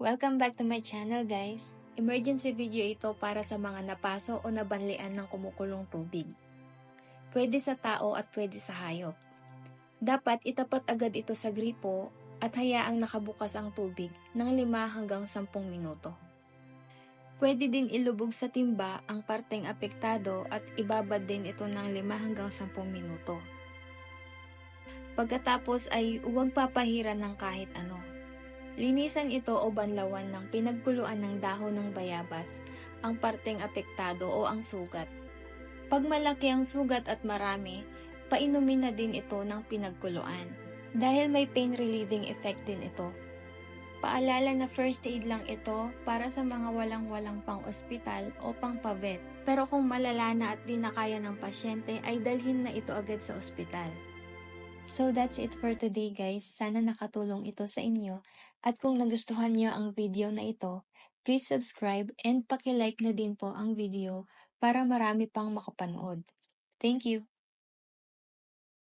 Welcome back to my channel guys. Emergency video ito para sa mga napaso o nabanlian ng kumukulong tubig. Pwede sa tao at pwede sa hayop. Dapat itapat agad ito sa gripo at hayaang nakabukas ang tubig ng 5 hanggang 10 minuto. Pwede din ilubog sa timba ang parteng apektado at ibabad din ito ng 5 hanggang 10 minuto. Pagkatapos ay huwag papahiran ng kahit ano. Linisan ito o banlawan ng pinagkuluan ng dahon ng bayabas, ang parteng apektado o ang sugat. Pag malaki ang sugat at marami, painumin na din ito ng pinagkuluan. Dahil may pain relieving effect din ito. Paalala na first aid lang ito para sa mga walang-walang pang ospital o pang pavet. Pero kung malala na at di na kaya ng pasyente ay dalhin na ito agad sa ospital. So that's it for today guys. Sana nakatulong ito sa inyo. At kung nagustuhan niyo ang video na ito, please subscribe and paki-like na din po ang video para marami pang makapanood. Thank you!